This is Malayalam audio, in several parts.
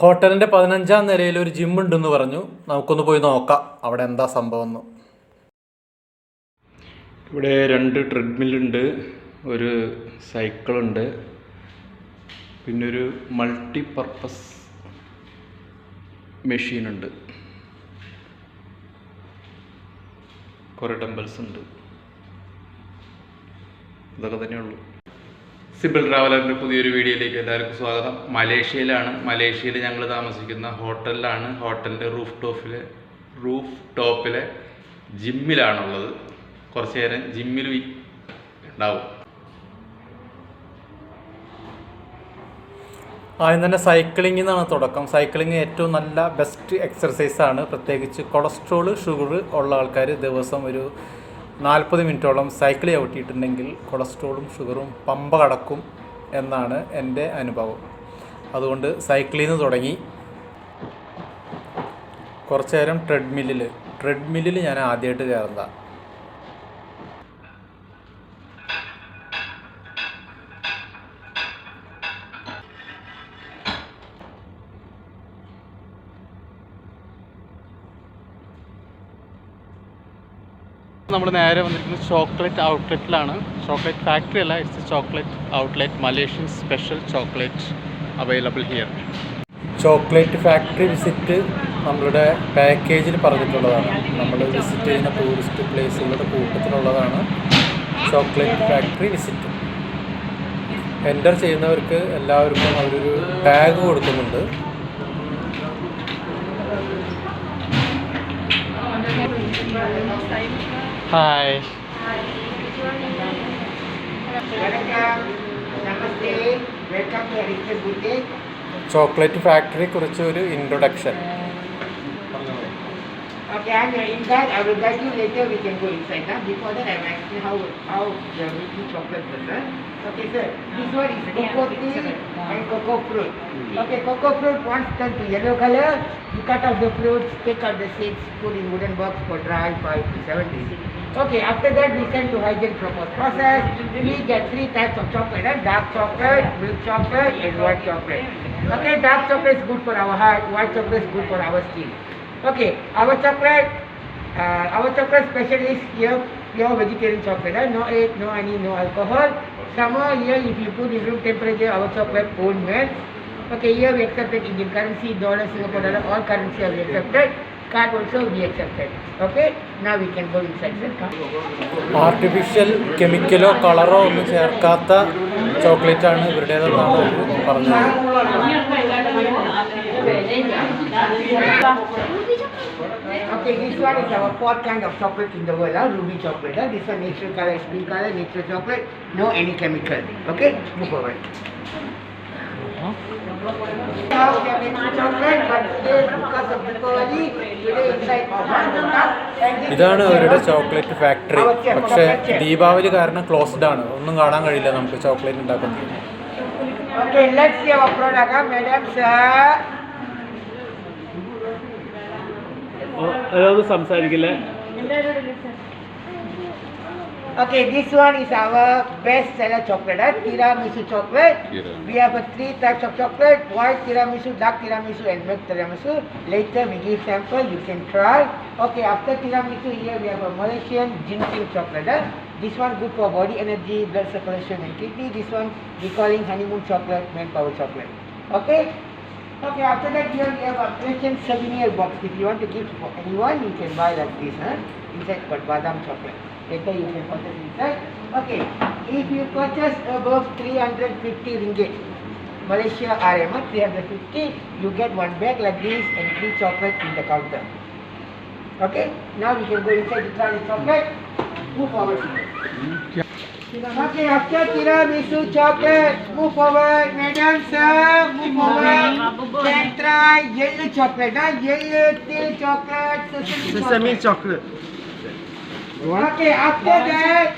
ഹോട്ടലിന്റെ പതിനഞ്ചാം നിലയിൽ ഒരു ജിം ഉണ്ടെന്ന് പറഞ്ഞു. നമുക്കൊന്ന് പോയി നോക്കാം. അവിടെ എന്താ സംഭവം ഇവിടെ രണ്ട് ട്രെഡ്മില്ലുണ്ട് ഒരു സൈക്കിളുണ്ട് പിന്നെ ഒരു മൾട്ടി പർപ്പസ് മെഷീനുണ്ട് കുറേ ഡംബൽസ് ഉണ്ട്. ഇതൊക്കെ തന്നെയുള്ളൂ. സിമ്പിൾ ട്രാവലറിന്റെ പുതിയൊരു വീഡിയോയിലേക്ക് എല്ലാവർക്കും സ്വാഗതം. മലേഷ്യയിലാണ്. മലേഷ്യയിൽ ഞങ്ങൾ താമസിക്കുന്ന ഹോട്ടലിലാണ്. ഹോട്ടലിന്റെ റൂഫ് ടോപ്പിലെ റൂഫ് ടോപ്പിലെ ജിമ്മിലാണുള്ളത്. കുറച്ച് നേരം ജിമ്മിൽ ഉണ്ടാവും. ആദ്യം തന്നെ സൈക്ലിംഗിൽ നിന്നാണ് തുടക്കം. സൈക്ലിംഗ് ഏറ്റവും നല്ല ബെസ്റ്റ് എക്സർസൈസാണ്. പ്രത്യേകിച്ച് കൊളസ്ട്രോൾ ഷുഗർ ഉള്ള ആൾക്കാർ ദിവസം ഒരു നാൽപ്പത് മിനിറ്റോളം സൈക്കിൾ ചവിട്ടിയിട്ടുണ്ടെങ്കിൽ കൊളസ്ട്രോളും ഷുഗറും പമ്പ കടക്കും എന്നാണ് എന്റെ അനുഭവം. അതുകൊണ്ട് സൈക്കിളിൽ നിന്ന് തുടങ്ങി. കുറച്ച് നേരം ട്രെഡ്മില്ലിൽ ട്രെഡ്മില്ലിൽ ഞാൻ ആദ്യമായിട്ട് കയറുന്നതാണ് നമ്മൾ നേരെ വന്നിരിക്കുന്നത് ചോക്ലേറ്റ് ഔട്ട്ലെറ്റിലാണ്. ചോക്ലേറ്റ് ഫാക്ടറി അല്ല it's chocolate outlet Malaysian special chocolate available here chocolate factory visit നമ്മളുടെ പാക്കേജിൽ പറഞ്ഞിട്ടുള്ളതാണ്. നമ്മൾ വിസിറ്റ് ചെയ്യുന്ന ടൂറിസ്റ്റ് പ്ലേസുകളുടെ കൂട്ടത്തിലുള്ളതാണ് ചോക്ലേറ്റ് ഫാക്ടറി വിസിറ്റ് എന്റർ ചെയ്യുന്നവർക്ക് എല്ലാവർക്കും അവരൊരു ടാഗ് കൊടുക്കുന്നുണ്ട്. Hi Welcome. Namaste. Welcome to Arista Boutique. Chocolate ഫാക്ടറിയെ കുറിച്ച് ഒരു introduction Okay, and uh, in that I will guide you later. We can go inside. Now, before that, I will explain how how the making chocolate is done. Okay, sir. This one is cocoa tea and cocoa fruit. Okay, cocoa fruit once turn to yellow color, you cut off the fruits, take out the seeds, put in wooden box for dry five to seven days. Okay, after that we send to hygiene purpose process. We get three types of chocolate: eh? dark chocolate, milk chocolate, and white chocolate. Okay, dark chocolate is good for our heart. White chocolate is good for our skin. Okay, our chocolate, uh, our chocolate special is here pure vegetarian chocolate. eh? No egg, no honey, no alcohol. Summer here, if you put in room temperature, our chocolate won't melt. Okay, here we accepted Indian currency, dollar, Singapore dollar, all currency are accepted. Card also we accepted. Okay, now we can go inside. the car. Artificial കെമിക്കലോ കളറോ ഒന്നും ചേർക്കാത്ത ചോക്ലേറ്റാണ് ഇവരുടേതെന്നാണ് അവർ പറഞ്ഞത് Okay, this one is our fourth kind of chocolate in the world, huh? ruby chocolate. Huh? This one natural color spring green color, natural chocolate, no any chemical. Okay, move forward. ഇതാണ് അവരുടെ ചോക്ലേറ്റ് ഫാക്ടറി. പക്ഷെ ദീപാവലി കാരണം ക്ലോസ്ഡ് ആണ്. ഒന്നും കാണാൻ കഴിയില്ല നമുക്ക് ചോക്ലേറ്റ് ഉണ്ടാക്കുന്നത്. Okay, Okay, this one is our best seller chocolate, tiramisu chocolate. We have a three types of chocolate, white tiramisu, dark tiramisu and milk tiramisu. Later we give sample, you can try. Okay, after tiramisu here we have a Malaysian ginseng chocolate. Huh? This one good for body energy, blood circulation and kidney. This one we calling honeymoon chocolate, manpower chocolate. Okay? Okay, after that here we have a Malaysian souvenir box. If you want to give for anyone, you can buy like this. Huh? Inside got badam chocolate. Later you can purchase inside. Okay, if you purchase above 350 ringgit, Malaysia RM, ah, 350, you get one bag like this and three chocolate in the counter. Okay, now we can go inside to try the chocolate. Move forward. Okay, after tiramisu chocolate, move forward, madam sir, move forward. Can try yellow chocolate, huh? yellow till chocolate, sesame, chocolate. Okay, after that.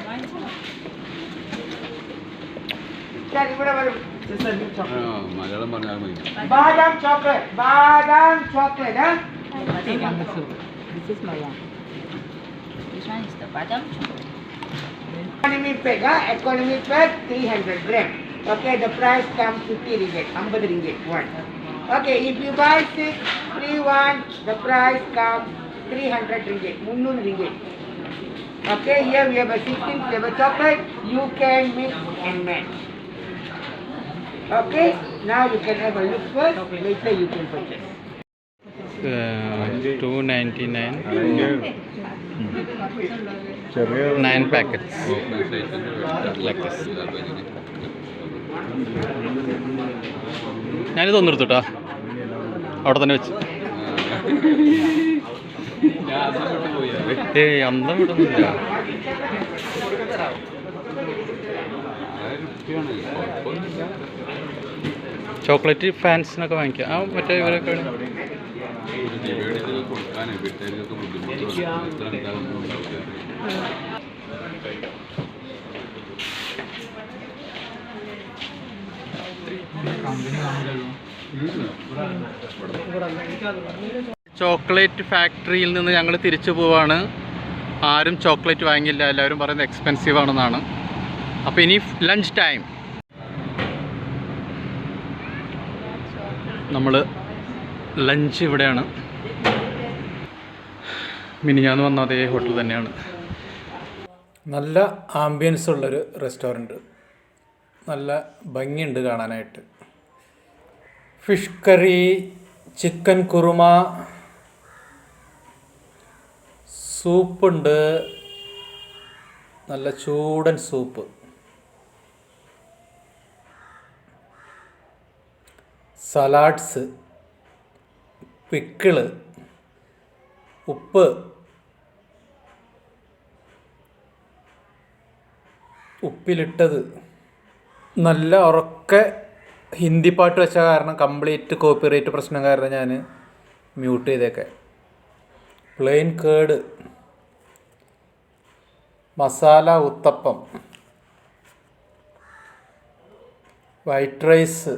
Sir, ഇവിടെ വരൂ. Sesame chocolate. മലയാളം പറഞ്ഞാൽ മതി Badam chocolate, badam chocolate, huh? This is Maya. This one is the badam chocolate. Economy pack, huh? economy pack 300 gram. Okay, the price comes 50 ringgit, 50 ringgit one. Okay, if you buy six, three one, the price comes 300 ringgit, 300 ringgit. Okay, here we have a 16 flavor chocolate. You can mix and match. Okay, now you can have a look first. Later you can purchase. Two ninety nine ചെറിയ നയൻ പാക്കറ്റ്സ് ഞാനിത് ഒന്ന് എടുത്തുട്ടാ അവിടെ തന്നെ വെച്ച് ഏയ് അന്തം വിടുന്നില്ല. ചോക്ലേറ്റ് ഫാൻസിനൊക്കെ വാങ്ങിക്കാം. ആ മറ്റേ ഇവരൊക്കെ ചോക്ലേറ്റ് ഫാക്ടറിയിൽ നിന്ന് ഞങ്ങൾ തിരിച്ചു പോവാണ്. ആരും ചോക്ലേറ്റ് വാങ്ങിയില്ല എല്ലാവരും പറയുന്നത് എക്സ്പെൻസീവ് ആണെന്നാണ്. അപ്പോൾ ഇനി ലഞ്ച് ടൈം നമ്മൾ ലഞ്ച് ഇവിടെയാണ്. മിനിഞ്ഞാന്ന് വന്ന അതേ ഹോട്ടൽ തന്നെയാണ്. നല്ല ആംബിയൻസ് ഉള്ളൊരു റെസ്റ്റോറന്റ് നല്ല ഭംഗിയുണ്ട് കാണാനായിട്ട്. ഫിഷ് കറി ചിക്കൻ കുറുമ സൂപ്പുണ്ട്. നല്ല ചൂടൻ സൂപ്പ്. സലാഡ്സ് പിക്കിൾ ഉപ്പ് ഉപ്പിലിട്ടത്. നല്ല ഉറക്കെ ഹിന്ദി പാട്ട് വെച്ച കാരണം കംപ്ലീറ്റ് കോപ്പിറൈറ്റ് പ്രശ്നം കാരണം ഞാൻ mute ചെയ്തേക്കെ. Plain curd masala uttapam white rice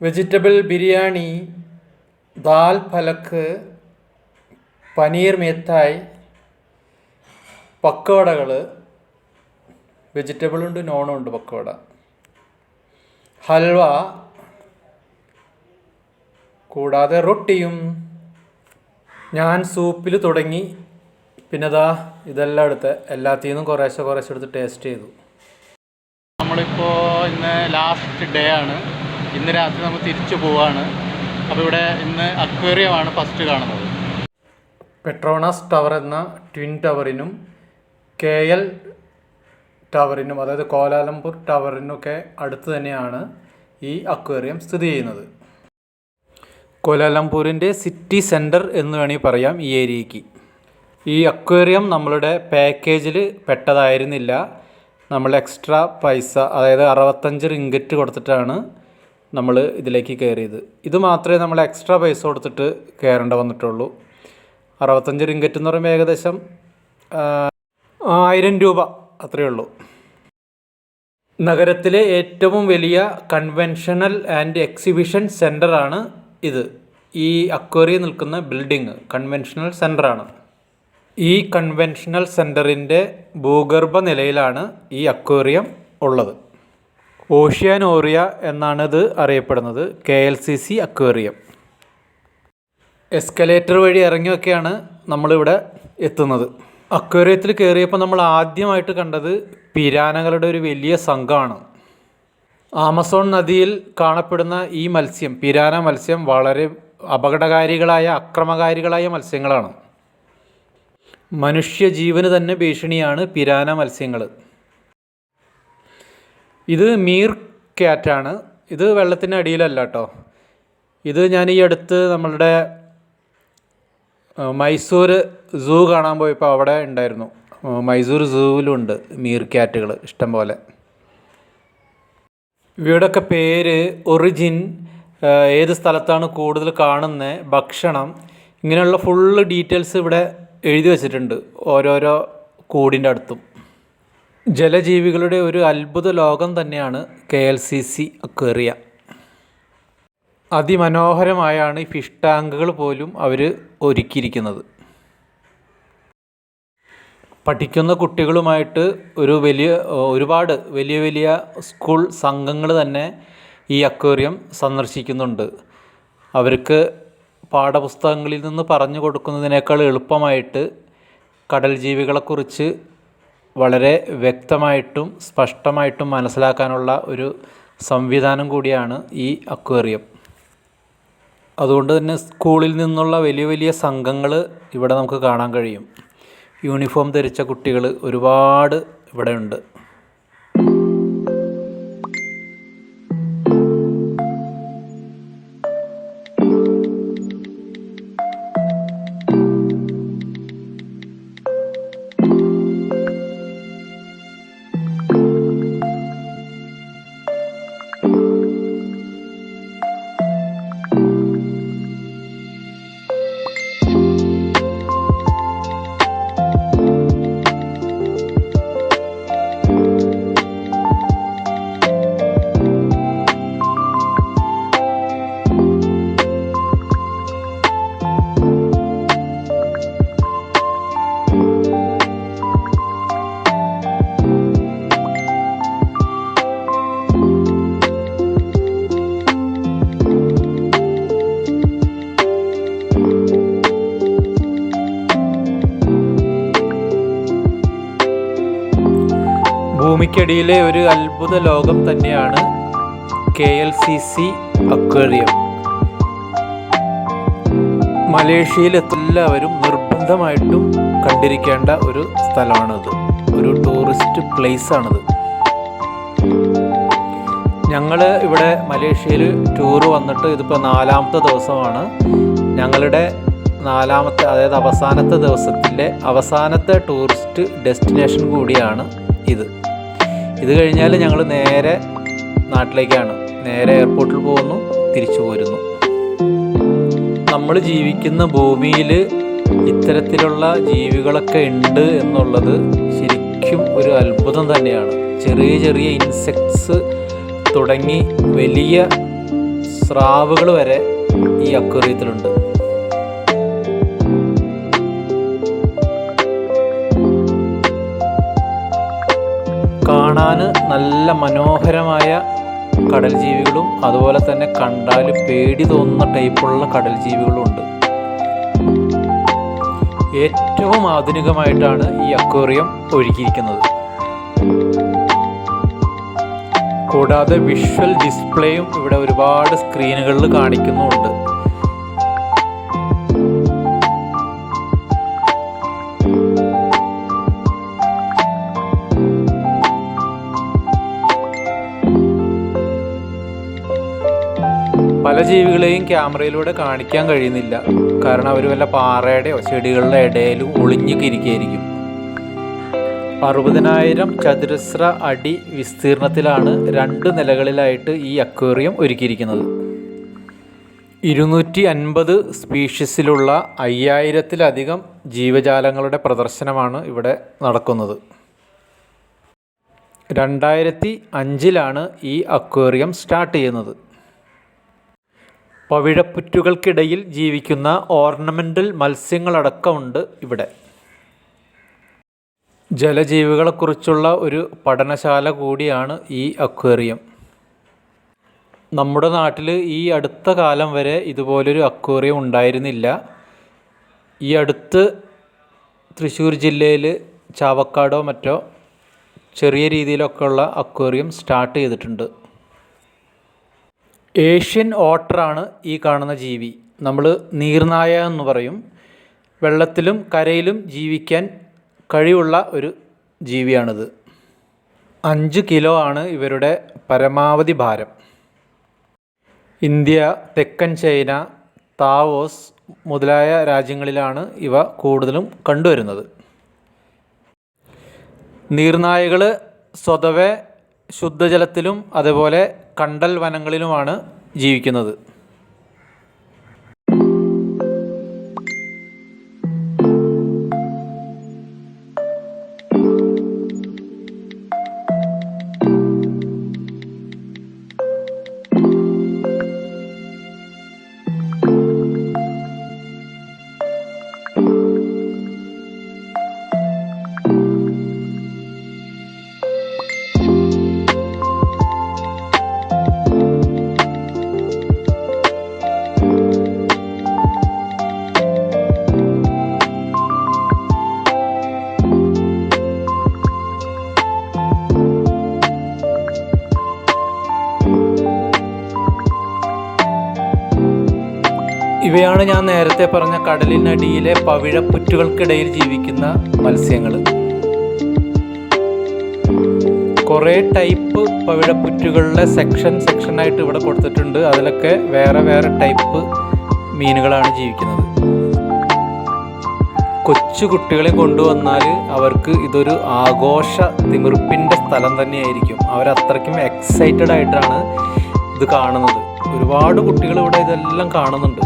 vegetable biryani dal palak paneer mithai പക്കവടകൾ വെജിറ്റബിളുണ്ട് നോണും ഉണ്ട് പക്കവട ഹൽവ കൂടാതെ റൊട്ടിയും ഞാൻ സൂപ്പിൽ തുടങ്ങി. പിന്നെ അതാ ഇതെല്ലാം എടുത്ത് എല്ലാത്തിൽ നിന്നും കുറേശ്ശെ കുറേശ്ശെ എടുത്ത് ടേസ്റ്റ് ചെയ്തു. നമ്മളിപ്പോൾ ഇന്ന് ലാസ്റ്റ് ഡേ ആണ്. ഇന്ന് രാത്രി നമ്മൾ തിരിച്ചു പോവാണ്. അപ്പോൾ ഇവിടെ ഇന്ന് അക്വേറിയമാണ് ഫസ്റ്റ് കാണുന്നത്. പെട്രോണാസ് ടവർ എന്ന ട്വിൻ ടവറിനും കെ എൽ ടവറിനും അതായത് കോലാലംപൂർ ടവറിനൊക്കെ അടുത്ത് തന്നെയാണ് ഈ അക്വേറിയം സ്ഥിതി ചെയ്യുന്നത്. കോലാലംപൂരിന്റെ സിറ്റി സെന്റർ എന്ന് വേണമെങ്കിൽ പറയാം ഈ ഏരിയയ്ക്ക്. ഈ അക്വേറിയം നമ്മളുടെ പാക്കേജിൽ പെട്ടതായിരുന്നില്ല. നമ്മൾ എക്സ്ട്രാ പൈസ അതായത് അറുപത്തഞ്ച് റിങ്കറ്റ് കൊടുത്തിട്ടാണ് നമ്മൾ ഇതിലേക്ക് കയറിയത്. ഇത് മാത്രമേ നമ്മൾ എക്സ്ട്രാ പൈസ കൊടുത്തിട്ട് കയറേണ്ട വന്നിട്ടുള്ളൂ. അറുപത്തഞ്ച് റിങ്കറ്റ് എന്ന് പറയുമ്പോൾ ഏകദേശം ആയിരം രൂപ അത്രയേ ഉള്ളൂ. നഗരത്തിലെ ഏറ്റവും വലിയ കൺവെൻഷണൽ ആൻഡ് എക്സിബിഷൻ സെന്ററാണ് ഇത് ഈ അക്വറി നിൽക്കുന്ന ബിൽഡിംഗ് കൺവെൻഷണൽ സെന്ററാണ് ഈ കൺവെൻഷണൽ സെന്ററിന്റെ ഭൂഗർഭ നിലയിലാണ് ഈ അക്വേറിയം ഉള്ളത്. ഓഷ്യാനോറിയ എന്നാണിത് അറിയപ്പെടുന്നത്. K L C C aquarium. Escalator വഴി ഇറങ്ങിയൊക്കെയാണ് നമ്മളിവിടെ എത്തുന്നത്. അക്വേറിയത്തിൽ കയറിയപ്പോൾ നമ്മൾ ആദ്യമായിട്ട് കണ്ടത് പിരാനകളുടെ ഒരു വലിയ സംഘമാണ്. ആമസോൺ നദിയിൽ കാണപ്പെടുന്ന ഈ മത്സ്യം പിരാന മത്സ്യം വളരെ അപകടകാരികളായ അക്രമകാരികളായ മത്സ്യങ്ങളാണ്. മനുഷ്യ ജീവന് തന്നെ ഭീഷണിയാണ് പിരാന മത്സ്യങ്ങൾ ഇത് മീർ ക്യാറ്റാണ്. ഇത് വെള്ളത്തിന്റെ അടിയിലല്ല കേട്ടോ ഇത് ഞാൻ ഈ അടുത്ത് നമ്മളുടെ മൈസൂർ സൂ കാണാൻ പോയപ്പോൾ അവിടെ ഉണ്ടായിരുന്നു. മൈസൂർ സൂവിലുണ്ട് മീർ ക്യാറ്റുകൾ ഇഷ്ടം പോലെ. ഇവയുടെയൊക്കെ പേര് ഒറിജിൻ ഏത് സ്ഥലത്താണ് കൂടുതൽ കാണുന്നത് ഭക്ഷണം ഇങ്ങനെയുള്ള ഫുള്ള് ഡീറ്റെയിൽസ് ഇവിടെ എഴുതി വച്ചിട്ടുണ്ട് ഓരോരോ കൂടിന്റെ അടുത്തും. ജലജീവികളുടെ ഒരു അത്ഭുത ലോകം തന്നെയാണ് K L C C Aquaria. അതിമനോഹരമായാണ് ഈ ഫിഷ് ടാങ്കുകൾ പോലും അവർ ഒരുക്കിയിരിക്കുന്നത്. പഠിക്കുന്ന കുട്ടികളുമായിട്ട് ഒരു വലിയ ഒരുപാട് വലിയ വലിയ സ്കൂൾ സംഘങ്ങൾ തന്നെ ഈ അക്വേറിയം സന്ദർശിക്കുന്നുണ്ട്. അവർക്ക് പാഠപുസ്തകങ്ങളിൽ നിന്ന് പറഞ്ഞു കൊടുക്കുന്നതിനേക്കാൾ എളുപ്പമായിട്ട് കടൽ ജീവികളെക്കുറിച്ച് വളരെ വ്യക്തമായിട്ടും സ്പഷ്ടമായിട്ടും മനസ്സിലാക്കാനുള്ള ഒരു സംവിധാനം കൂടിയാണ് ഈ അക്വേറിയം. അതുകൊണ്ട് തന്നെ സ്കൂളിൽ നിന്നുള്ള വലിയ വലിയ സംഘങ്ങൾ ഇവിടെ നമുക്ക് കാണാൻ കഴിയും. യൂണിഫോം ധരിച്ച കുട്ടികൾ ഒരുപാട് ഇവിടെ ഭൂമിക്കടിയിലെ ഒരു അത്ഭുത ലോകം തന്നെയാണ് K L C C aquarium. മലേഷ്യയിൽ എല്ലാവരും നിർബന്ധമായിട്ടും കണ്ടിരിക്കേണ്ട ഒരു സ്ഥലമാണത്. ഒരു ടൂറിസ്റ്റ് പ്ലേസ് ആണത്. ഞങ്ങൾ ഇവിടെ മലേഷ്യയിൽ ടൂർ വന്നിട്ട് ഇതിപ്പോൾ നാലാമത്തെ ദിവസമാണ്. ഞങ്ങളുടെ നാലാമത്തെ അതായത് അവസാനത്തെ ദിവസത്തിലെ അവസാനത്തെ ടൂറിസ്റ്റ് ഡെസ്റ്റിനേഷൻ കൂടിയാണ് ഇത്. ഇത് കഴിഞ്ഞാൽ ഞങ്ങൾ നേരെ നാട്ടിലേക്കാണ്. നേരെ എയർപോർട്ടിൽ പോകുന്നു തിരിച്ചു പോരുന്നു. നമ്മൾ ജീവിക്കുന്ന ഭൂമിയിൽ ഇത്തരത്തിലുള്ള ജീവികളൊക്കെ ഉണ്ട് എന്നുള്ളത് ശരിക്കും ഒരു അത്ഭുതം തന്നെയാണ്. ചെറിയ ചെറിയ ഇൻസെക്ട്സ് തുടങ്ങി വലിയ സ്രാവുകൾ വരെ ഈ അക്വേറിയത്തിലുണ്ട്. കാണാൻ നല്ല മനോഹരമായ കടൽ ജീവികളും അതുപോലെ തന്നെ കണ്ടാൽ പേടി തോന്നുന്ന ടൈപ്പുള്ള കടൽ ജീവികളും ഉണ്ട്. ഏറ്റവും ആധുനികമായിട്ടാണ് ഈ അക്വേറിയം ഒരുക്കിയിരിക്കുന്നത്. കൂടാതെ വിഷ്വൽ ഡിസ്പ്ലേയും ഇവിടെ ഒരുപാട് സ്ക്രീനുകളിൽ കാണിക്കുന്നുമുണ്ട്. പല ജീവികളെയും ക്യാമറയിലൂടെ കാണിക്കാൻ കഴിയുന്നില്ല. കാരണം അവർ വല്ല പാറയുടെയോ ചെടികളുടെ ഇടയിലും ഒളിഞ്ഞു ഇരിക്കുകയായിരിക്കും അറുപതിനായിരം ചതുരശ്ര അടി വിസ്തീർണത്തിലാണ് രണ്ട് നിലകളിലായിട്ട് ഈ അക്വേറിയം ഒരുക്കിയിരിക്കുന്നത്. ഇരുന്നൂറ്റി അൻപത് സ്പീഷീസിലുള്ള അയ്യായിരത്തിലധികം ജീവജാലങ്ങളുടെ പ്രദർശനമാണ് ഇവിടെ നടക്കുന്നത്. രണ്ടായിരത്തി അഞ്ചിലാണ് ഈ അക്വേറിയം സ്റ്റാർട്ട് ചെയ്യുന്നത്. പവിഴപ്പുറ്റുകൾക്കിടയിൽ ജീവിക്കുന്ന ഓർണമെന്റൽ മത്സ്യങ്ങളടക്കമുണ്ട് ഇവിടെ. ജലജീവികളെക്കുറിച്ചുള്ള ഒരു പഠനശാല കൂടിയാണ് ഈ അക്വേറിയം. നമ്മുടെ നാട്ടിൽ ഈ അടുത്ത കാലം വരെ ഇതുപോലൊരു അക്വേറിയം ഉണ്ടായിരുന്നില്ല. ഈ അടുത്ത് തൃശ്ശൂർ ജില്ലയിൽ ചാവക്കാടോ മറ്റോ ചെറിയ രീതിയിലൊക്കെ ഉള്ള അക്വേറിയം സ്റ്റാർട്ട് ചെയ്തിട്ടുണ്ട്. ഏഷ്യൻ ഓട്ടറാണ് ഈ കാണുന്ന ജീവി. നമ്മൾ നീർനായ എന്ന് പറയും. വെള്ളത്തിലും കരയിലും ജീവിക്കാൻ കഴിവുള്ള ഒരു ജീവിയാണിത്. അഞ്ച് കിലോ ആണ് ഇവരുടെ പരമാവധി ഭാരം. ഇന്ത്യ തെക്കൻ ചൈന താവോസ് മുതലായ രാജ്യങ്ങളിലാണ് ഇവ കൂടുതലും കണ്ടുവരുന്നത്. നീർനായകൾ സ്വതവേ ശുദ്ധജലത്തിലും അതേപോലെ കണ്ടൽ വനങ്ങളിലുമാണ് ജീവിക്കുന്നത്. ഇവയാണ് ഞാൻ നേരത്തെ പറഞ്ഞ കടലിനടിയിലെ പവിഴപ്പുറ്റുകൾക്കിടയിൽ ജീവിക്കുന്ന മത്സ്യങ്ങൾ. കുറേ ടൈപ്പ് പവിഴപ്പുറ്റുകളുടെ സെക്ഷൻ സെക്ഷനായിട്ട് ഇവിടെ കൊടുത്തിട്ടുണ്ട്. അതിലൊക്കെ വേറെ വേറെ ടൈപ്പ് മീനുകളാണ് ജീവിക്കുന്നത്. കൊച്ചു കുട്ടികളെ കൊണ്ടുവന്നാൽ അവർക്ക് ഇതൊരു ആഘോഷ തിമിർപ്പിന്റെ സ്ഥലം തന്നെയായിരിക്കും. അവരത്രയ്ക്കും എക്സൈറ്റഡ് ആയിട്ടാണ് ഇത് കാണുന്നത്. ഒരുപാട് കുട്ടികൾ ഇവിടെ ഇതെല്ലാം കാണുന്നുണ്ട്.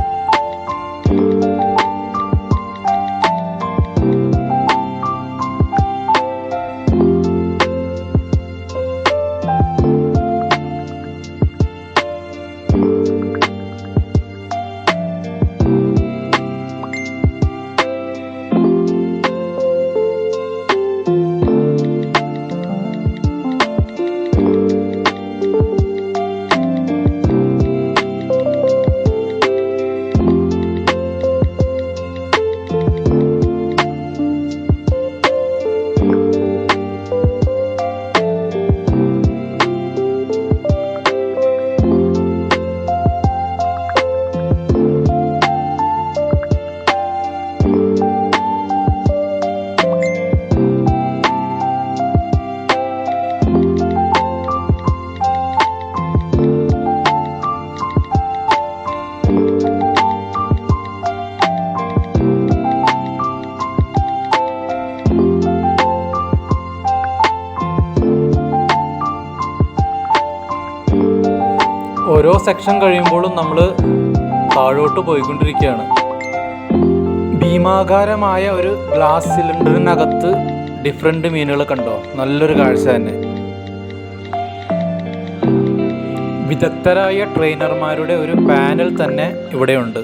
സെക്ഷൻ കഴിയുമ്പോഴും നമ്മൾ താഴോട്ട് പോയിക്കൊണ്ടിരിക്കുകയാണ്. ഭീമാകാരമായ ഒരു ഗ്ലാസ് സിലിണ്ടറിനകത്ത് ഡിഫറെന്റ് മീനുകൾ കണ്ടോ? നല്ലൊരു കാഴ്ച തന്നെ. വിദഗ്ധരായ ട്രെയിനർമാരുടെ ഒരു പാനൽ തന്നെ ഇവിടെയുണ്ട്.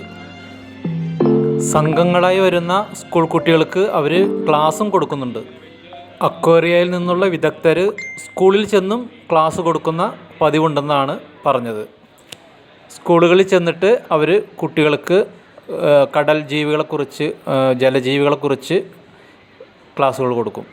സംഘങ്ങളായി വരുന്ന സ്കൂൾ കുട്ടികൾക്ക് അവർ ക്ലാസ്സും കൊടുക്കുന്നുണ്ട്. അക്വേറിയയിൽ നിന്നുള്ള വിദഗ്ധർ സ്കൂളിൽ ചെന്നും ക്ലാസ് കൊടുക്കുന്ന പതിവുണ്ടെന്നാണ് പറഞ്ഞത്. സ്കൂളുകളിൽ ചെന്നിട്ട് അവർ കുട്ടികൾക്ക് കടൽ ജീവികളെക്കുറിച്ച് ജലജീവികളെക്കുറിച്ച് ക്ലാസ്സുകൾ കൊടുക്കും.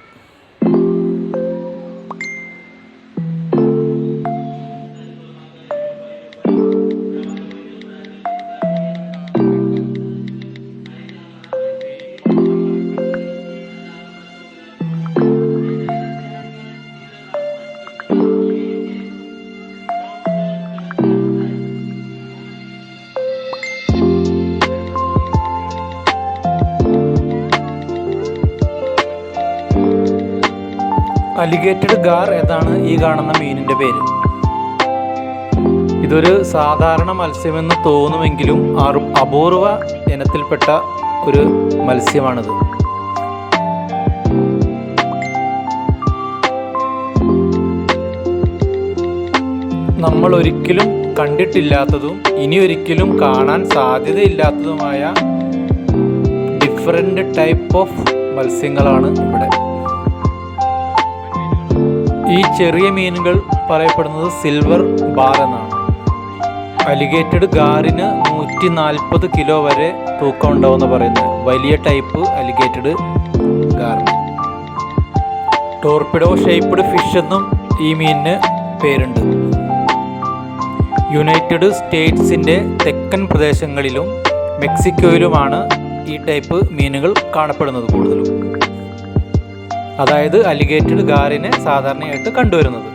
അലിഗേറ്റഡ് ഗാർ എന്നാണ് ഈ കാണുന്ന മീനിന്റെ പേര്? ഇതൊരു സാധാരണ മത്സ്യമെന്ന് തോന്നുമെങ്കിലും അപൂർവ ഇനത്തിൽപ്പെട്ട ഒരു മത്സ്യമാണിത്. നമ്മൾ ഒരിക്കലും കണ്ടിട്ടില്ലാത്തതും ഇനി ഒരിക്കലും കാണാൻ സാധ്യതയില്ലാത്തതുമായ ഡിഫറെന്റ് ടൈപ്പ് ഓഫ് മത്സ്യങ്ങളാണ് ഇവിടെ. ഈ ചെറിയ മീനുകൾ പറയപ്പെടുന്നത് സിൽവർ ബാർ എന്നാണ്. അലിഗേറ്റഡ് ഗാറിന് നൂറ്റി നാൽപ്പത് കിലോ വരെ തൂക്കം ഉണ്ടാവുമെന്ന് പറയുന്നത് വലിയ ടൈപ്പ് അലിഗേറ്റഡ് ഗാറിന് ടോർപിഡോ ഷേപ്പ്ഡ് ഫിഷ് എന്നും ഈ മീനിന് പേരുണ്ട്. യുണൈറ്റഡ് സ്റ്റേറ്റ്സിന്റെ തെക്കൻ പ്രദേശങ്ങളിലും മെക്സിക്കോയിലുമാണ് ഈ ടൈപ്പ് മീനുകൾ കാണപ്പെടുന്നത് കൂടുതലും. അതായത് അലിഗേറ്റഡ് ഗാറിനെ സാധാരണയായിട്ട് കണ്ടുവരുന്നത്.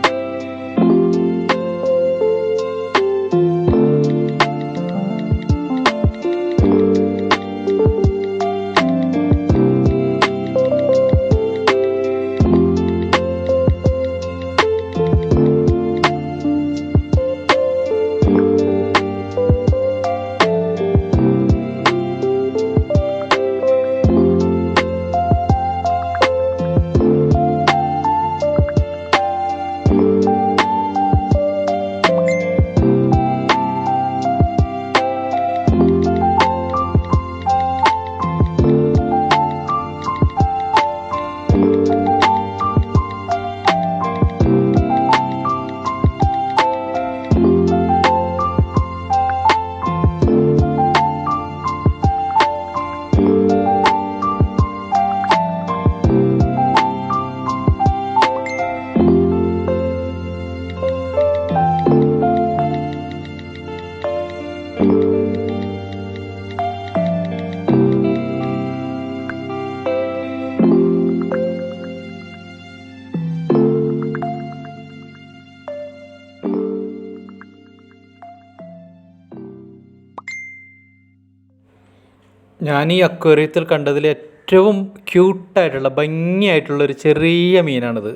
ഞാൻ ഈ അക്വേറിയത്തിൽ കണ്ടതിൽ ഏറ്റവും ക്യൂട്ടായിട്ടുള്ള ഭംഗിയായിട്ടുള്ള ഒരു ചെറിയ മീനാണിത്.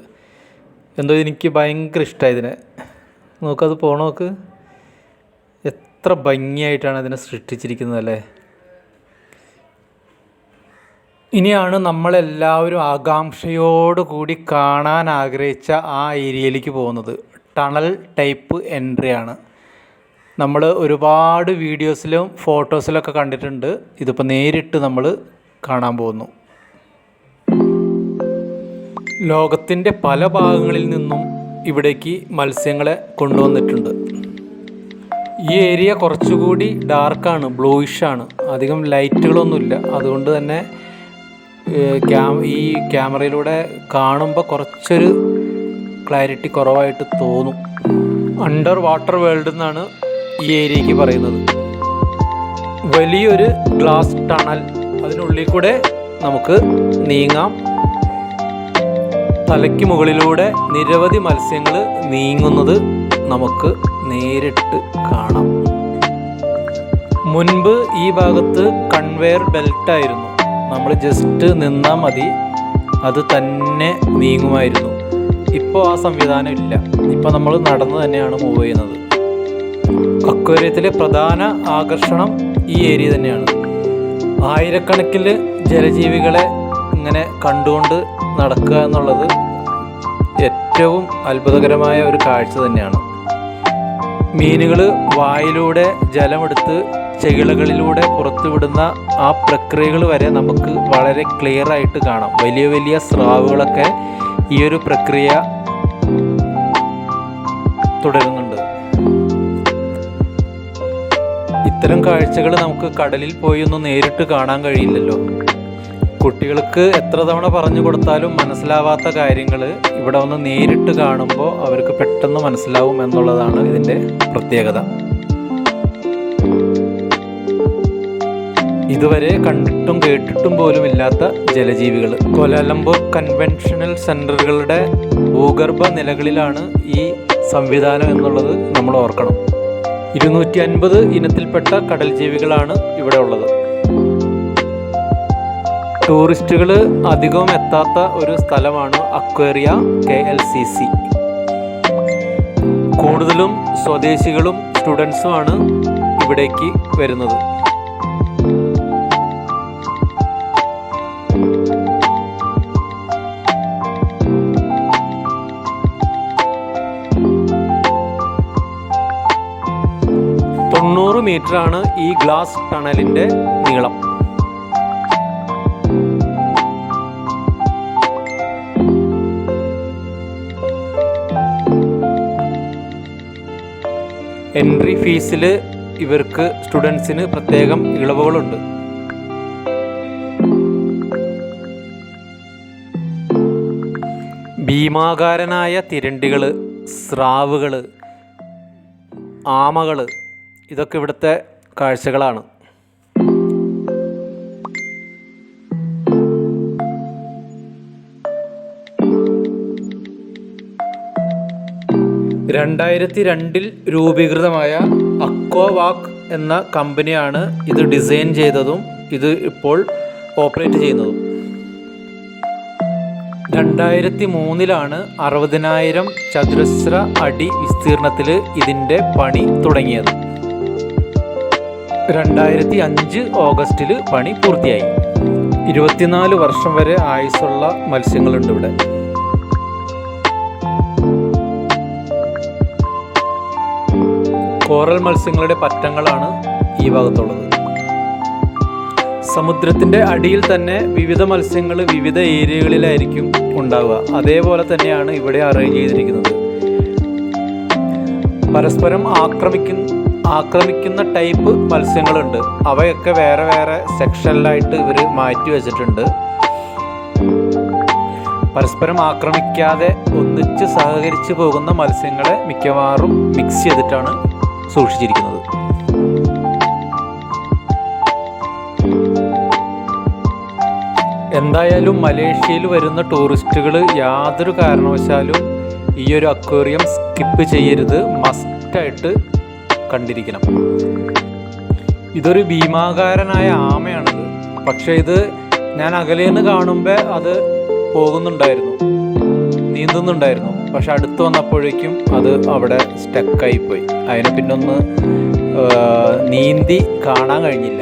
എന്തോ എനിക്ക് ഭയങ്കര ഇഷ്ടമായി ഇതിനെ. നോക്കത് പോണോക്ക് എത്ര ഭംഗിയായിട്ടാണ് അതിനെ സൃഷ്ടിച്ചിരിക്കുന്നത് അല്ലേ? ഇനിയാണ് നമ്മളെല്ലാവരും ആകാംക്ഷയോട് കൂടി കാണാൻ ആഗ്രഹിച്ച ആ ഏരിയയിലേക്ക് പോകുന്നത്. ടണൽ ടൈപ്പ് എൻട്രിയാണ്. നമ്മൾ ഒരുപാട് വീഡിയോസിലും ഫോട്ടോസിലൊക്കെ കണ്ടിട്ടുണ്ട്. ഇതിപ്പോൾ നേരിട്ട് നമ്മൾ കാണാൻ പോകുന്നു. ലോകത്തിന്റെ പല ഭാഗങ്ങളിൽ നിന്നും ഇവിടേക്ക് മത്സ്യങ്ങളെ കൊണ്ടുവന്നിട്ടുണ്ട്. ഈ ഏരിയ കുറച്ചുകൂടി ഡാർക്കാണ് ബ്ലൂയിഷാണ്. അധികം ലൈറ്റുകളൊന്നുമില്ല. അതുകൊണ്ട് തന്നെ ക്യാം ഈ ക്യാമറയിലൂടെ കാണുമ്പോൾ കുറച്ചൊരു ക്ലാരിറ്റി കുറവായിട്ട് തോന്നും. അണ്ടർ വാട്ടർ വേൾഡ് എന്നാണ് ഈ ഏരിയയ്ക്ക് പറയുന്നത്. വലിയൊരു ഗ്ലാസ് ടണൽ അതിനുള്ളിൽ കൂടെ നമുക്ക് നീങ്ങാം. തലയ്ക്ക് മുകളിലൂടെ നിരവധി മത്സ്യങ്ങൾ നീങ്ങുന്നത് നമുക്ക് നേരിട്ട് കാണാം. മുൻപ് ഈ ഭാഗത്ത് കൺവെയർ ബെൽറ്റ് ആയിരുന്നു. നമ്മൾ ജസ്റ്റ് നിന്നാൽ മതി. അത് തന്നെ നീങ്ങുമായിരുന്നു. ഇപ്പോൾ ആ സംവിധാനം ഇല്ല. ഇപ്പോൾ നമ്മൾ നടന്ന് തന്നെയാണ് മൂവ് ചെയ്യുന്നത്. അക്വേറിയത്തിലെ പ്രധാന ആകർഷണം ഈ ഏരിയ തന്നെയാണ്. ആയിരക്കണക്കിന് ജലജീവികളെ ഇങ്ങനെ കണ്ടുകൊണ്ട് നടക്കുക എന്നുള്ളത് ഏറ്റവും അത്ഭുതകരമായ ഒരു കാഴ്ച തന്നെയാണ്. മീനുകൾ വായിലൂടെ ജലമെടുത്ത് ചെകിളകളിലൂടെ പുറത്തുവിടുന്ന ആ പ്രക്രിയകൾ വരെ നമുക്ക് വളരെ ക്ലിയർ ആയിട്ട് കാണാം. വലിയ വലിയ സ്രാവുകളൊക്കെ ഈ ഒരു പ്രക്രിയ തുടരുന്നുണ്ട്. ഇത്തരം കാഴ്ചകൾ നമുക്ക് കടലിൽ പോയി ഒന്ന് നേരിട്ട് കാണാൻ കഴിയില്ലല്ലോ. കുട്ടികൾക്ക് എത്ര തവണ പറഞ്ഞു കൊടുത്താലും മനസ്സിലാവാത്ത കാര്യങ്ങൾ ഇവിടെ ഒന്ന് നേരിട്ട് കാണുമ്പോൾ അവർക്ക് പെട്ടെന്ന് മനസ്സിലാവും എന്നുള്ളതാണ് ഇതിന്റെ പ്രത്യേകത. ഇതുവരെ കണ്ടിട്ടും കേട്ടിട്ടും പോലും ഇല്ലാത്ത ജലജീവികൾ. കോലാലംപൂർ കൺവെൻഷണൽ സെന്ററുകളുടെ ഭൂഗർഭ നിലകളിലാണ് ഈ സംവിധാനം എന്നുള്ളത് നമ്മൾ ഓർക്കണം. ഇരുന്നൂറ്റി അൻപത് ഇനത്തിൽപ്പെട്ട കടൽ ജീവികളാണ് ഇവിടെ ഉള്ളത്. ടൂറിസ്റ്റുകൾ അധികവും എത്താത്ത ഒരു സ്ഥലമാണ് Aquaria K L C C. കൂടുതലും സ്വദേശികളും സ്റ്റുഡൻസുമാണ് ഇവിടേക്ക് വരുന്നത്. മീറ്ററാണ് ഈ ഗ്ലാസ് ടണലിന്റെ നീളം. എൻട്രി ഫീസിൽ ഇവർക്ക് സ്റ്റുഡൻസിന് പ്രത്യേകം ഇളവുകളുണ്ട്. ഭീമാകാരനായ തിരണ്ടികൾ സ്രാവുകൾ ആമകൾ ഇതൊക്കെ ഇവിടുത്തെ കാഴ്ചകളാണ്. രണ്ടായിരത്തി രണ്ടിൽ രൂപീകൃതമായ അക്വാവാക്ക് എന്ന കമ്പനിയാണ് ഇത് ഡിസൈൻ ചെയ്തതും ഇത് ഇപ്പോൾ ഓപ്പറേറ്റ് ചെയ്യുന്നതും. രണ്ടായിരത്തി മൂന്നിലാണ് അറുപതിനായിരം ചതുരശ്ര അടി വിസ്തീർണത്തിൽ ഇതിന്റെ പണി തുടങ്ങിയത്. രണ്ടായിരത്തി അഞ്ച് ഓഗസ്റ്റിൽ പണി പൂർത്തിയായി. ഇരുപത്തിനാല് വർഷം വരെ ആയുസ്സുള്ള മത്സ്യങ്ങളുണ്ട് ഇവിടെ. കോറൽ മത്സ്യങ്ങളുടെ പറ്റങ്ങളാണ് ഈ ഭാഗത്തുള്ളത്. സമുദ്രത്തിന്റെ അടിയിൽ തന്നെ വിവിധ മത്സ്യങ്ങൾ വിവിധ ഏരിയകളിലായിരിക്കും ഉണ്ടാവുക. അതേപോലെ തന്നെയാണ് ഇവിടെ അറേഞ്ച് ചെയ്തിരിക്കുന്നത്. പരസ്പരം ആക്രമിക്കുന്ന ആക്രമിക്കുന്ന ടൈപ്പ് മത്സ്യങ്ങളുണ്ട്. അവയൊക്കെ വേറെ വേറെ സെക്ഷനിലായിട്ട് ഇവർ മാറ്റി വെച്ചിട്ടുണ്ട്. പരസ്പരം ആക്രമിക്കാതെ ഒന്നിച്ച് സഹകരിച്ച് പോകുന്ന മത്സ്യങ്ങളെ മിക്കവാറും മിക്സ് ചെയ്തിട്ടാണ് സൂക്ഷിച്ചിരിക്കുന്നത്. എന്തായാലും മലേഷ്യയിൽ വരുന്ന ടൂറിസ്റ്റുകൾ യാതൊരു കാരണവശാലും ഈ ഒരു അക്വേറിയം സ്കിപ്പ് ചെയ്യരുത്. മസ്റ്റായിട്ട് കണ്ടിരിക്കണം. ഇതൊരു ഭീമാകാരനായ ആമയാണിത്. പക്ഷേ ഇത് ഞാൻ അകലെ നിന്ന് കാണുമ്പോൾ അത് പോകുന്നുണ്ടായിരുന്നു. നീന്തുന്നുണ്ടായിരുന്നു. പക്ഷെ അടുത്ത് വന്നപ്പോഴേക്കും അത് അവിടെ സ്റ്റക്കായി പോയി അതിനെ പിന്നൊന്ന് നീന്തി കാണാൻ കഴിഞ്ഞില്ല.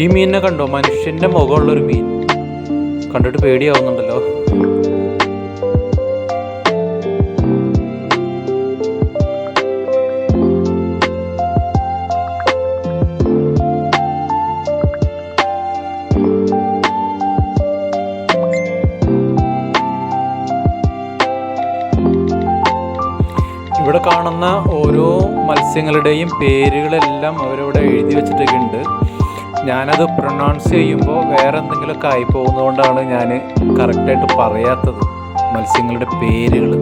ഈ മീനിനെ കണ്ടോ? മനുഷ്യന്റെ മുഖമുള്ളൊരു മീൻ. കണ്ടിട്ട് പേടിയാവുന്നുണ്ടല്ലോ. മത്സ്യങ്ങളുടെയും പേരുകളെല്ലാം അവരവിടെ എഴുതി വെച്ചിട്ടൊക്കെ ഉണ്ട് ഞാനത് പ്രൊണൗൺസ് ചെയ്യുമ്പോൾ വേറെ എന്തെങ്കിലുമൊക്കെ ആയി പോകുന്നതുകൊണ്ടാണ് ഞാൻ കറക്റ്റായിട്ട് പറയാത്തത്. മത്സ്യങ്ങളുടെ പേരുകൾ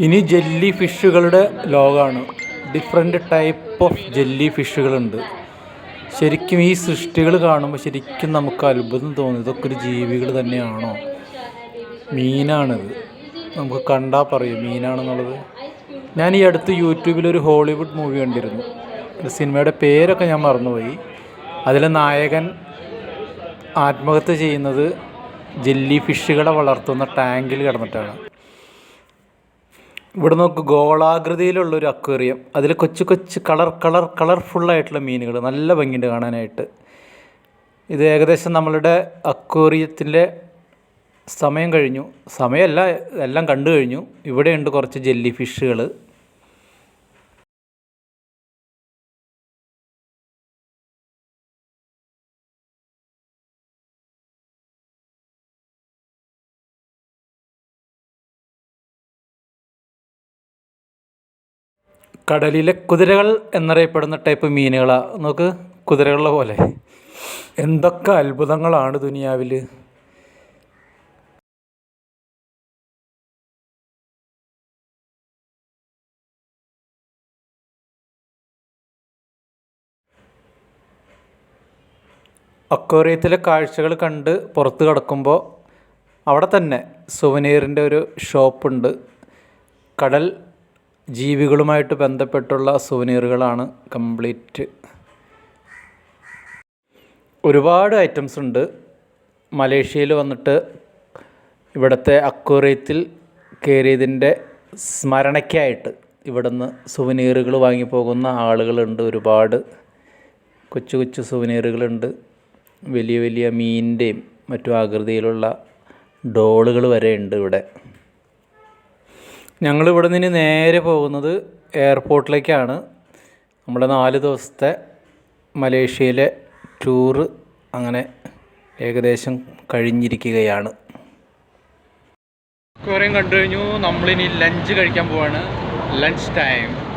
ഇനി ജെല്ലി ഫിഷുകളുടെ ലോകമാണ് ഡിഫറെന്റ് ടൈപ്പ് ഓഫ് ജെല്ലി ഫിഷുകളുണ്ട് ശരിക്കും ഈ സൃഷ്ടികൾ കാണുമ്പോൾ ശരിക്കും നമുക്ക് അത്ഭുതം തോന്നും. ഇതൊക്കെ ഒരു ജീവികൾ തന്നെയാണോ? മീനാണിത്. നമുക്ക് കണ്ടാൽ പറയും മീനാണെന്നുള്ളത്. ഞാൻ ഈ അടുത്ത് യൂട്യൂബിൽ ഒരു ഹോളിവുഡ് മൂവി കണ്ടിരുന്നു. സിനിമയുടെ പേരൊക്കെ ഞാൻ മറന്നുപോയി. അതിലെ നായകൻ ആത്മഹത്യ ചെയ്യുന്നത് ജെല്ലി ഫിഷുകളെ വളർത്തുന്ന ടാങ്കിൽ കിടന്നിട്ടാണ്. ഇവിടെ നോക്ക് ഗോളാകൃതിയിലുള്ള ഒരു അക്വേറിയം. അതിൽ കൊച്ചു കൊച്ചു കളർ കളർ കളർഫുള്ളായിട്ടുള്ള മീനുകൾ നല്ല ഭംഗിയുണ്ട് കാണാനായിട്ട്. ഇത് ഏകദേശം നമ്മളുടെ അക്വേറിയത്തിന്റെ സമയം കഴിഞ്ഞു. സമയമല്ല എല്ലാം കണ്ടു കഴിഞ്ഞു. ഇവിടെയുണ്ട് കുറച്ച് ജെല്ലി ഫിഷുകൾ കടലിലെ കുതിരകൾ എന്നറിയപ്പെടുന്ന ടൈപ്പ് മീനുകളാണ് നോക്ക് കുതിരകളെ പോലെ. എന്തൊക്കെ അത്ഭുതങ്ങളാണ് ദുനിയാവിൽ അക്വേറിയത്തിലെ കാഴ്ചകൾ കണ്ട് പുറത്ത് കിടക്കുമ്പോൾ അവിടെ തന്നെ സുവനീറിന്റെ ഒരു ഷോപ്പുണ്ട് കടൽ ജീവികളുമായിട്ട് ബന്ധപ്പെട്ടുള്ള സുവനീറുകളാണ് കംപ്ലീറ്റ്. ഒരുപാട് ഐറ്റംസ് ഉണ്ട്. മലേഷ്യയിൽ വന്നിട്ട് ഇവിടുത്തെ അക്വറിയത്തിൽ കയറിയതിന്റെ സ്മരണയ്ക്കായിട്ട് ഇവിടുന്ന് സുവനീറുകൾ വാങ്ങിപ്പോകുന്ന ആളുകളുണ്ട് ഒരുപാട്. കൊച്ചു കൊച്ചു സുവനീറുകളുണ്ട്. വലിയ വലിയ മീനിന്റെയും മറ്റു ആകൃതിയിലുള്ള ഡോളുകൾ വരെ ഉണ്ട് ഇവിടെ. ഞങ്ങൾ ഇവിടെ നിന്ന് നേരെ പോകുന്നത് എയർപോർട്ടിലേക്കാണ്. നമ്മുടെ നാല് ദിവസത്തെ മലേഷ്യയിലെ ടൂറ് അങ്ങനെ ഏകദേശം കഴിഞ്ഞിരിക്കുകയാണ്. കുറേയും കണ്ടു കഴിഞ്ഞു. നമ്മളിനി ലഞ്ച് കഴിക്കാൻ പോവാണ്. Lunch time.